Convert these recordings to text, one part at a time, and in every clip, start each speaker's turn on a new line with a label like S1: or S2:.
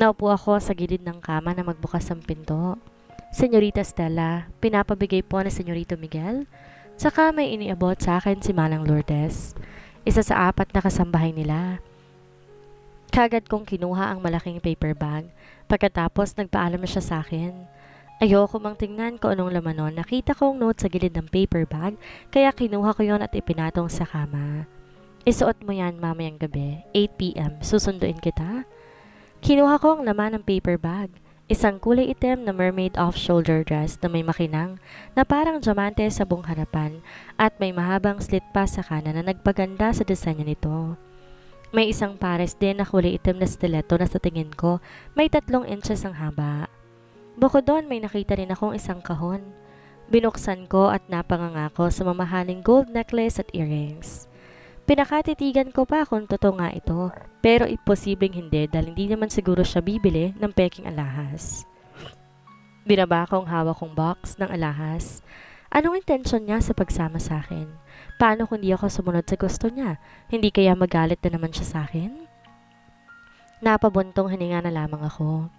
S1: Naupo ako sa gilid ng kama na magbukas ang pinto. Senyorita Stella, pinapabigay po ni Senyorito Miguel. Saka may iniabot sa akin si Manang Lourdes. Isa sa apat na kasambahay nila. Kagad kong kinuha ang malaking paper bag. Pagkatapos nagpaalam na siya sa akin. Ayoko mang tingnan ko anong laman nun. Nakita ko ang note sa gilid ng paper bag, kaya kinuha ko yon at ipinatong sa kama. Isuot mo yan mamayang gabi, 8pm. Susunduin kita? Kinuha ko ang laman ng paper bag. Isang kulay itim na mermaid off-shoulder dress na may makinang na parang diamante sa buong harapan at may mahabang slit pa sa kanan na nagpaganda sa disenyo nito. May isang pares din na kulay itim na stiletto na sa tingin ko may tatlong inches ang haba. Bukod doon may nakita rin akong isang kahon. Binuksan ko at napangangako sa mamahaling gold necklace at earrings. Pinakatitigan ko pa kung totoo nga ito, pero imposibleng hindi dahil hindi naman siguro siya bibili ng peking alahas. Binaba ang hawak kong box ng alahas. Anong intensyon niya sa pagsama sa akin? Paano kung di ako sumunod sa gusto niya? Hindi kaya magalit na naman siya sa akin? Napabuntong hininga na lamang ako.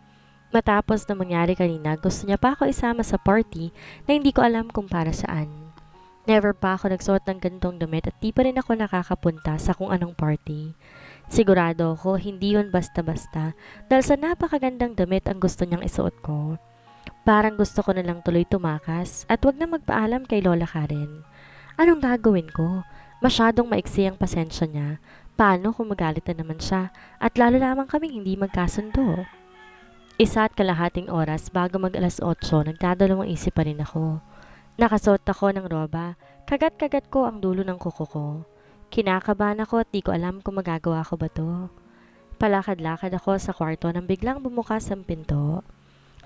S1: Matapos na mangyari kanina, gusto niya pa ako isama sa party na hindi ko alam kung para saan. Never pa ako nagsuot ng gantong damit at di pa rin ako nakakapunta sa kung anong party. Sigurado ako hindi yun basta-basta dahil sa napakagandang damit ang gusto niyang isuot ko. Parang gusto ko na lang tuloy tumakas at wag na magpaalam kay Lola Karen. Anong gagawin ko? Masyadong maiksi ang pasensya niya. Paano kung magalit na naman siya at lalo lamang kaming hindi magkasundo? Isa at kalahating oras bago mag alas 8, nagdadalawang isip pa rin ako. Nakasuot ako ng roba, kagat-kagat ko ang dulo ng kuko ko. Kinakabahan ako at di ko alam kung magagawa ko ba to. Palakad-lakad ako sa kwarto nang biglang bumukas ang pinto.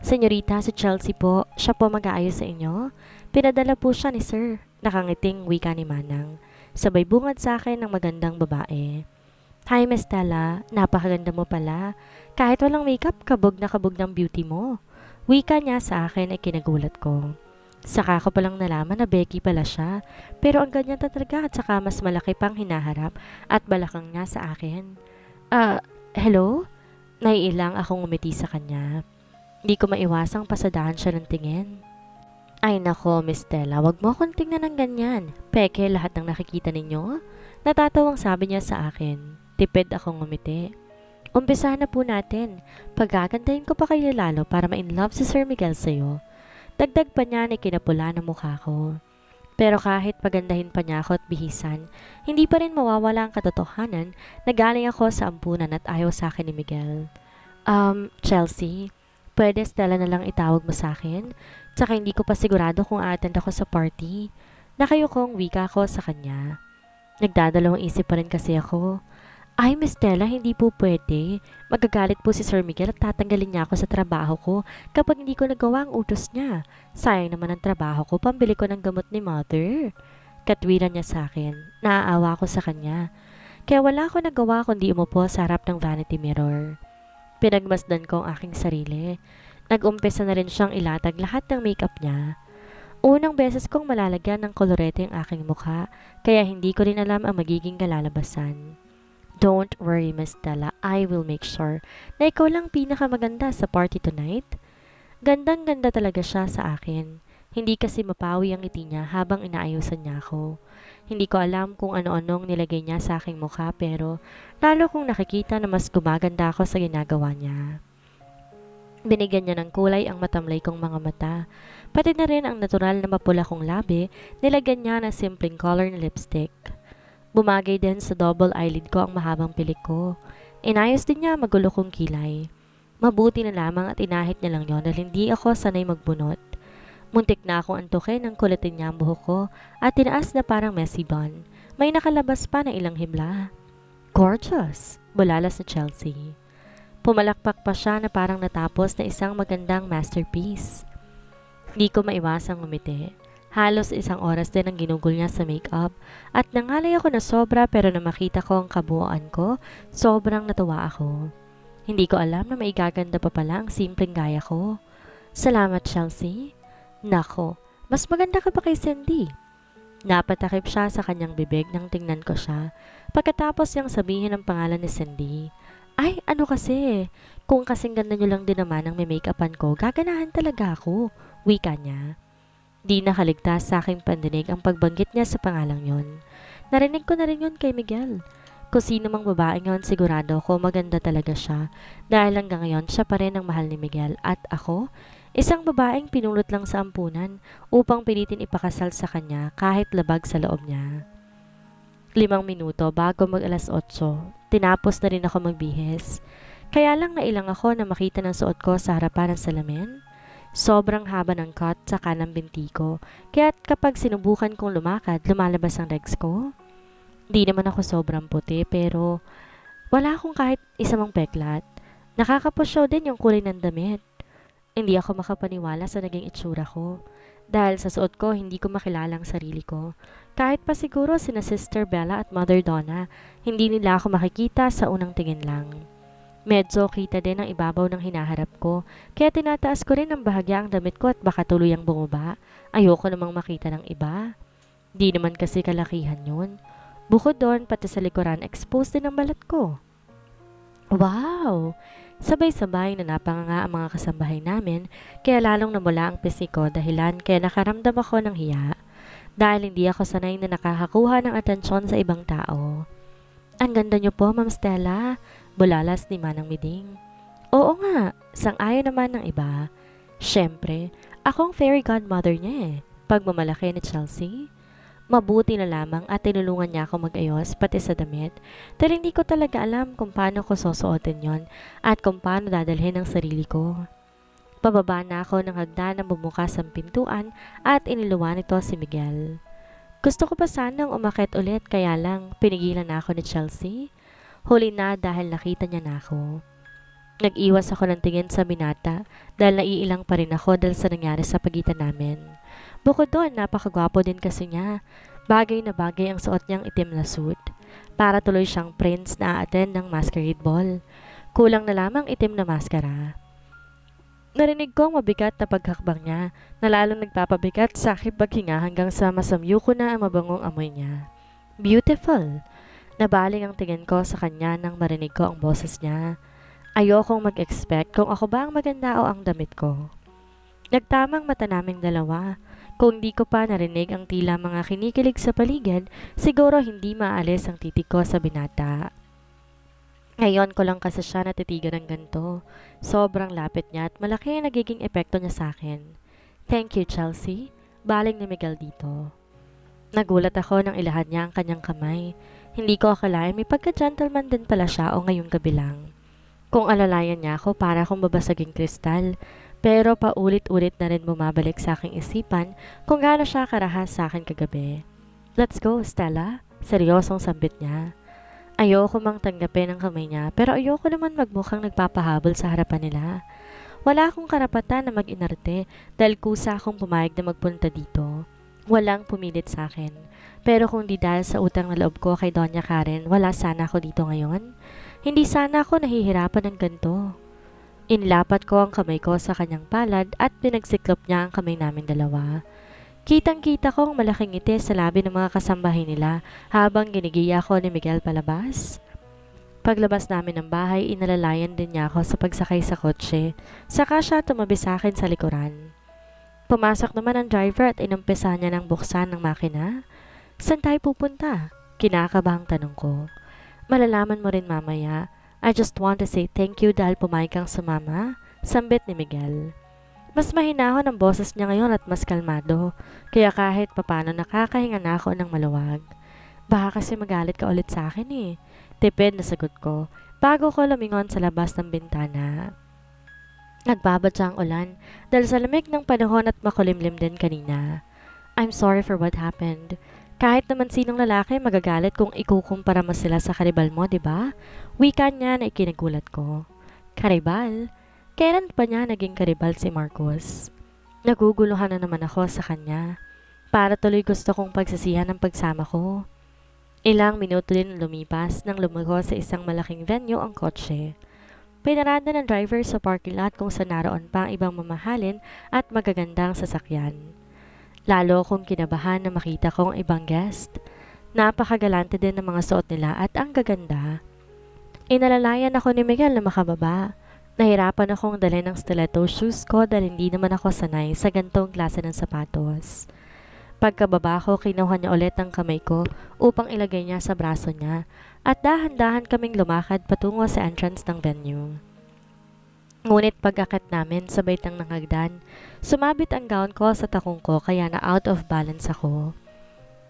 S1: Senyorita, si Chelsea po, siya po mag-aayos sa inyo. Pinadala po siya ni Sir, nakangiting wika ni Manang. Sabay bungad sa akin ng magandang babae. Hi, Miss Stella. Napakaganda mo pala. Kahit walang makeup, kabog na kabog ng beauty mo. Wika niya sa akin ay kinagulat ko. Saka ko palang nalaman na Becky pala siya. Pero ang ganyan talaga at saka mas malaki pang hinaharap at balakang niya sa akin. Ah, hello? Naiilang akong umiti sa kanya. Hindi ko maiwasang pasadahan siya ng tingin. Ay nako, Miss Stella, wag mo akong tingnan ng ganyan. Peke lahat ng nakikita ninyo. Natatawang sabi niya sa akin. Tipid akong ngumiti. Umpisahan na po natin. Pagagandahin ko pa kayo lalo para ma-inlove si Sir Miguel sa'yo. Dagdag pa niya na kinapula ng mukha ko. Pero kahit pagandahin pa niya ako at bihisan, hindi pa rin mawawala ang katotohanan na galing ako sa ampunan at ayaw sa akin ni Miguel. Um, Chelsea, pwede Stella na lang itawag mo sa akin? Tsaka hindi ko pa sigurado kung attend ako sa party. Nakayukong wika ko sa kanya. Nagdadalawang isip pa rin kasi ako. Ay, Miss Stella, hindi po pwede. Magagalit po si Sir Miguel at tatanggalin niya ako sa trabaho ko kapag hindi ko nagawa ang utos niya. Sayang naman ang trabaho ko, pambili ko ng gamot ni Mother. Katwiran niya sa akin. Naaawa ko sa kanya. Kaya wala ako nagawa kundi umupo sa harap ng vanity mirror. Pinagmasdan ko ang aking sarili. Nag-umpisa na rin siyang ilatag lahat ng makeup niya. Unang beses kong malalagyan ng kolorete ang aking mukha, kaya hindi ko rin alam ang magiging kalalabasan. Don't worry, Miss Stella. I will make sure na ikaw lang pinakamaganda sa party tonight. Gandang-ganda talaga siya sa akin. Hindi kasi mapawi ang ngiti niya habang inaayusan niya ako. Hindi ko alam kung ano-anong nilagay niya sa aking mukha pero lalo kong nakikita na mas gumaganda ako sa ginagawa niya. Binigyan niya ng kulay ang matamlay kong mga mata. Pati na rin ang natural na mapula kong labi, nilagyan niya ng simpleng color na lipstick. Bumagay din sa double eyelid ko ang mahabang pilik ko. Inayos din niya magulo kong kilay. Mabuti na lamang at inahit niya lang yon dahil hindi ako sanay magbunot. Muntik na akong antukin ng kulitin niya ang buhok ko at tinaas na parang messy bun. May nakalabas pa na ilang himla. Gorgeous! Bulalas na Chelsea. Pumalakpak pa siya na parang natapos na isang magandang masterpiece. Hindi ko maiwasang umiti. Halos isang oras din ang ginugol niya sa makeup at nangalay ako na sobra pero na makita ko ang kabuuan ko, sobrang natuwa ako. Hindi ko alam na maigaganda pa pala ang simpleng gaya ko. Salamat, Chelsea. Nako, mas maganda ka pa kay Cindy. Napatakip siya sa kanyang bibig nang tingnan ko siya. Pagkatapos niyang sabihin ang pangalan ni Cindy. Ay, ano kasi? Kung kasing ganda nyo lang din naman ang may make-upan ko, gaganahan talaga ako. Wika niya. Di nakaligtas sa aking pandinig ang pagbanggit niya sa pangalang yon. Narinig ko na rin yun kay Miguel. Kung sino mang babae yon, sigurado ko maganda talaga siya. Dahil hanggang ngayon, siya pa rin ang mahal ni Miguel. At ako, isang babaeng pinulot lang sa ampunan upang pilitin ipakasal sa kanya kahit labag sa loob niya. Limang minuto bago mag alas 8, tinapos na rin ako magbihis. Kaya lang nailang ako na makita ng suot ko sa harapan ng salamin. Sobrang haba ng cut sa kanang binti ko, kaya kapag sinubukan kong lumakad, lumalabas ang legs ko. Di naman ako sobrang puti, pero wala akong kahit isa mang peklat. Nakakapusyaw din yung kulay ng damit. Hindi ako makapaniwala sa naging itsura ko. Dahil sa suot ko, hindi ko makilala ang sarili ko. Kahit pa siguro sina Sister Bella at Mother Donna, hindi nila ako makikita sa unang tingin lang. Medyo kita din ang ibabaw ng hinaharap ko, kaya tinataas ko rin ang bahagya ang damit ko at baka tuluyang bumaba. Ayoko namang makita ng iba. Di naman kasi kalakihan yun. Bukod doon, pati sa likuran, exposed din ang balat ko. Wow! Sabay-sabay na napanganga ang mga kasambahay namin, kaya lalong namula ang pisi ko dahilan kaya nakaramdam ako ng hiya. Dahil hindi ako sanay na nakakakuha ng atensyon sa ibang tao. Ang ganda niyo po, Ma'am Stella. Bulalas ni Manang Miding. Oo nga, sang-ayon naman ng iba. Siyempre, akong fairy godmother niya eh. Pagmamalaki ni Chelsea. Mabuti na lamang at tinulungan niya ako mag-ayos pati sa damit dahil hindi ko talaga alam kung paano ko susuotin yon at kung paano dadalhin ang sarili ko. Pababa na ako ng hagdan na bumukas ang pintuan at iniluwan nito si Miguel. Gusto ko pa sanang umakit ulit kaya lang pinigilan na ako ni Chelsea. Huli na dahil nakita niya na ako. Nag-iwas ako ng tingin sa binata dahil naiilang pa rin ako dahil sa nangyari sa pagitan namin. Bukod doon, napakagwapo din kasi niya. Bagay na bagay ang suot niyang itim na suit. Para tuloy siyang prince na attend ng masquerade ball. Kulang na lamang itim na maskara. Narinig ko ang mabigat na paghakbang niya na lalong nagpapabigat sa aking paghinga hanggang sa masamyo ko na ang mabangong amoy niya. Beautiful! Nabaling ang tingin ko sa kanya nang marinig ko ang boses niya. Ayokong mag-expect kung ako ba ang maganda o ang damit ko. Nagtamang mata naming dalawa. Kung di ko pa narinig ang tila mga kinikilig sa paligid, siguro hindi maalis ang titig ko sa binata. Ngayon ko lang kasi siya natitigan ng ganito. Sobrang lapit niya at malaki ang nagiging epekto niya sa akin. Thank you, Chelsea. Baling ni Miguel dito. Nagulat ako nang ilahad niya ang kanyang kamay. Hindi ko akalain may pagka-gentleman din pala siya o ngayong gabi lang. Kung alalayan niya ako para akong babasaging kristal, pero paulit-ulit na rin bumabalik sa aking isipan kung gaano siya karahas sa akin kagabi. Let's go, Stella. Seryosong sambit niya. Ayoko mang tanggapin ang kamay niya pero ayoko naman magmukhang nagpapahabol sa harapan nila. Wala akong karapatan na mag-inarte dahil kusa akong pumayag na magpunta dito. Walang pumilit sa akin. Pero kung di dahil sa utang na loob ko kay Doña Karen, wala sana ako dito ngayon. Hindi sana ako nahihirapan ng ganito. Inlapat ko ang kamay ko sa kanyang palad at pinagsiklop niya ang kamay namin dalawa. Kitang-kita ko ang malaking ngiti sa labi ng mga kasambahay nila habang ginigiya ko ni Miguel palabas. Paglabas namin ng bahay, inalalayan din niya ako sa pagsakay sa kotse. Saka siya tumabi sa akin sa likuran. Pumasok naman ang driver at inumpisa niya ng buksan ng makina. Saan tayo pupunta? Kinakabahang tanong ko. Malalaman mo rin mamaya. I just want to say thank you dahil pumayag kang sumama. Sambit ni Miguel. Mas mahinahon ang boses niya ngayon at mas kalmado. Kaya kahit papano nakakahinga na ako ng maluwag. Baka kasi magalit ka ulit sa akin eh. Tipid na sagot ko. Bago ko lumingon sa labas ng bintana. Nagbabadya ang ulan dahil sa lamig ng panahon at makulimlim din kanina. I'm sorry for what happened. Kahit naman sinong lalaki magagalit kung ikukumpara mo sila sa karibal mo, di ba? Wika niya na ikinagulat ko. Karibal? Kailan pa niya naging karibal si Marcos? Naguguluhan na naman ako sa kanya. Para tuloy gusto kong pagsasihan ng pagsama ko. Ilang minuto din lumipas nang lumugo sa isang malaking venue ang kotse. Pinarada ng driver sa parking lot kung saan naroon pa ang ibang mamahalin at magagandang sasakyan. Lalo kong kinabahan na makita ko ang ibang guest. Napakagalante din ng mga suot nila at ang gaganda. Inalalayan ako ni Miguel na makababa. Nahirapan akong dalhin ng stiletto shoes ko dahil hindi naman ako sanay sa gantong klase ng sapatos. Pagkababa ko, kinuha niya ulit ang kamay ko upang ilagay niya sa braso niya at dahan-dahan kaming lumakad patungo sa entrance ng venue. Ngunit pagkakit namin sa baitang ng hagdan, sumabit ang gown ko sa takong ko kaya na out of balance ako.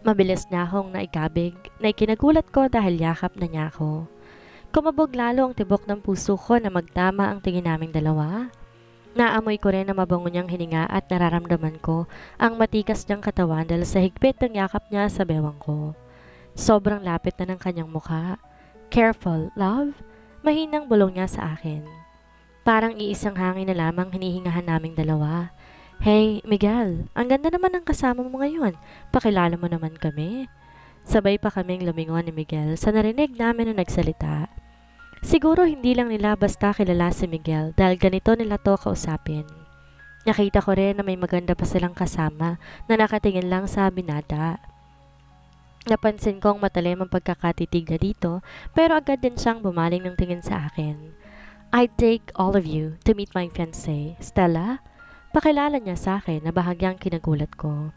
S1: Mabilis niya akong naikabig na ikinagulat ko dahil yakap na niya ako. Kumabog lalo ang tibok ng puso ko na magtama ang tingin naming dalawa. Naamoy ko rin na mabango niyang hininga at nararamdaman ko ang matikas niyang katawan dahil sa higpit ng yakap niya sa bewang ko. Sobrang lapit na ng kanyang mukha. Careful, love? Mahinang bulong niya sa akin. Parang iisang hangin na lamang hinihingahan naming dalawa. Hey, Miguel, ang ganda naman ng kasama mo ngayon. Pakilala mo naman kami. Sabay pa kaming lumingon ni Miguel sa narinig namin na nagsalita. Siguro hindi lang nila basta kilala si Miguel dahil ganito nila to kausapin. Nakita ko rin na may maganda pa silang kasama na nakatingin lang sa binata. Napansin kong matalim ang pagkakatitig na dito pero agad din siyang bumaling ng tingin sa akin. I'd take all of you to meet my fiancé, Stella. Pakilala niya sa akin na bahagyang kinagulat ko.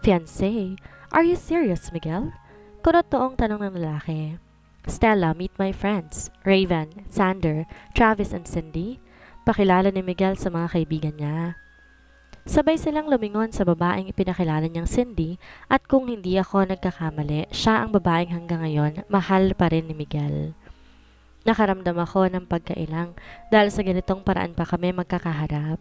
S1: Fiancé? Are you serious, Miguel? Kunot noong tanong ng lalaki. Stella, meet my friends, Raven, Sander, Travis, and Cindy. Pakilala ni Miguel sa mga kaibigan niya. Sabay silang lumingon sa babaeng ipinakilala niyang Cindy at kung hindi ako nagkakamali, siya ang babaeng hanggang ngayon mahal pa rin ni Miguel. Nakaramdam ako ng pagkailang dahil sa ganitong paraan pa kami magkakaharap.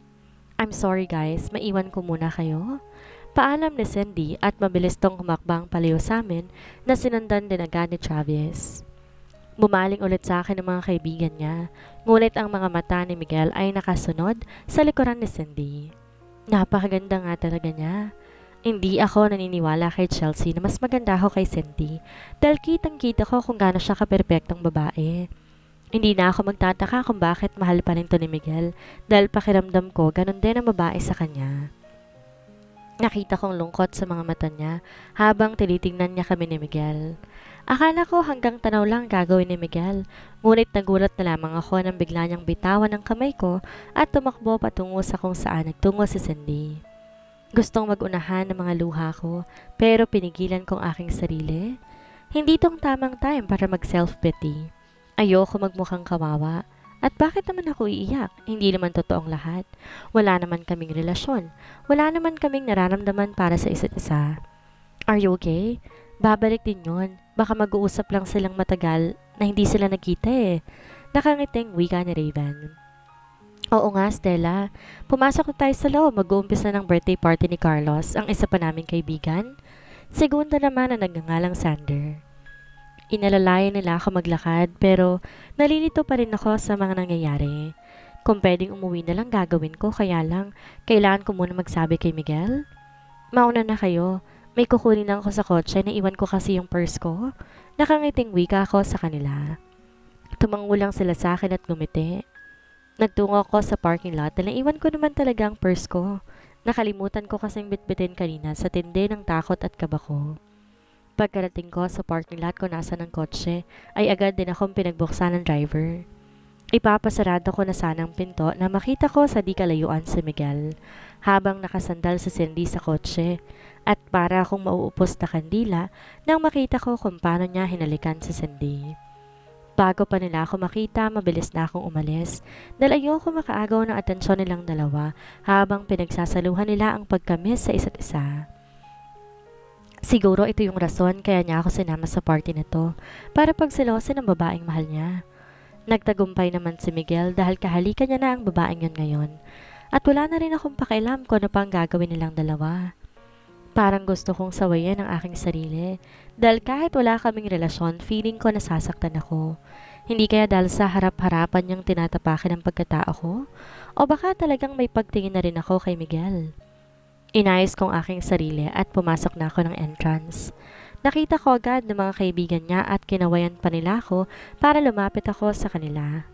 S1: I'm sorry guys, maiwan ko muna kayo. Paalam ni Cindy at mabilis tong humakbang palayo sa amin na sinundan din agad ni Travis. Bumaling ulit sa akin ng mga kaibigan niya, ngunit ang mga mata ni Miguel ay nakasunod sa likuran ni Cindy. Napakaganda nga talaga niya. Hindi ako naniniwala kay Chelsea na mas maganda ako kay Cindy dahil kitang-kita ko kung gaano siya kaperpektong babae. Hindi na ako magtataka kung bakit mahal pa rin to ni Miguel dahil pakiramdam ko ganun din ang babae sa kanya. Nakita kong lungkot sa mga mata niya habang tinitingnan niya kami ni Miguel. Akala ko hanggang tanaw lang gagawin ni Miguel, ngunit nagulat na lamang ako nang bigla niyang bitawan ang kamay ko at tumakbo patungo sa kung saan nagtungo si Cindy. Gustong magunahan ng mga luha ko, pero pinigilan kong aking sarili. Hindi tong tamang time para mag-self-pity. Ayoko magmukhang kawawa. At bakit naman ako iiyak? Hindi naman totoong lahat. Wala naman kaming relasyon. Wala naman kaming nararamdaman para sa isa't isa. Are you okay? Babalik din yon. Baka mag-uusap lang silang matagal na hindi sila nagkita eh. Nakangiting wika ni Raven. Oo nga, Stella. Pumasok na tayo sa loob. Mag-uumpisa ng birthday party ni Carlos, ang isa pa naming kaibigan. Segunda naman ang nagngangalang Sander. Inalalayan nila ako maglakad pero nalilito pa rin ako sa mga nangyayari. Kung pwedeng umuwi na lang gagawin ko kaya lang kailangan ko muna magsabi kay Miguel. Mauna na kayo. May kukunin ako sa kotse na iwan ko kasi yung purse ko. Nakangiting wika ako sa kanila. Tumango lang sila sa akin at gumiti. Nagtungo ako sa parking lot dahil iwan ko naman talaga ang purse ko. Nakalimutan ko kasing bitbitin kanina sa tindi ng takot at kaba ko. Pagkarating ko sa parking lot ko nasa ng kotse, ay agad din akong pinagbuksan ng driver. Ipapasarado ko na sanang pinto na makita ko sa di kalayuan si Miguel habang nakasandal si Cindy sa kotse at para akong mauupos na kandila nang makita ko kung paano niya hinalikan si Cindy. Bago pa nila ako makita, mabilis na akong umalis dahil ayoko makaagaw ng atensyon nilang dalawa habang pinagsasaluhan nila ang pagkamis sa isa't isa. Siguro ito yung rason kaya niya ako sinama sa party nito para pagsilosin ang babaeng mahal niya. Nagtagumpay naman si Miguel dahil kahalikan niya na ang babaeng yon ngayon at wala na rin akong pakialam kung ano pang gagawin nilang dalawa. Parang gusto kong sawayan ang aking sarili dahil kahit wala kaming relasyon, feeling ko nasasaktan ako. Hindi kaya dahil sa harap-harapan niyang tinatapakin ang pagkatao ko? O baka talagang may pagtingin na rin ako kay Miguel? Inayos kong aking sarili at pumasok na ako ng entrance. Nakita ko agad ng mga kaibigan niya at kinawayan pa nila ako para lumapit ako sa kanila.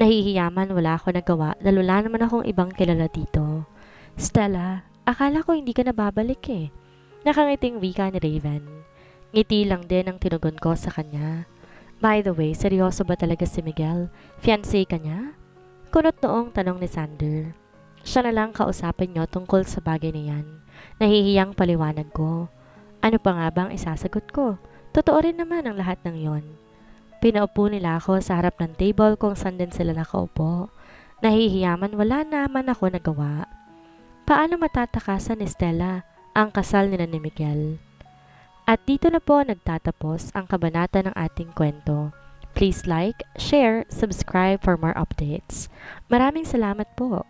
S1: Nahihiyaman wala ako nagawa dahil wala naman akong ibang kilala dito. Stella, Akala ko hindi ka na babalik eh. Nakangiting wika ni Raven. Ngiti lang din ang tinugon ko sa kanya. By the way, seryoso ba talaga si Miguel? Fiancé ka niya? Kunot noong tanong ni Sander. Siya na lang kausapin niyo tungkol sa bagay na yan. Nahihiyang paliwanag ko. Ano pa nga bang isasagot ko? Totoo rin naman ang lahat ng yon. Pinaupo nila ako sa harap ng table kung saan din sila nakaupo. Nahihiyaman wala naman ako nagawa. Paano matatakasan ni Stella ang kasal nila ni Miguel? At dito na po nagtatapos ang kabanata ng ating kwento. Please like, share, subscribe for more updates. Maraming salamat po.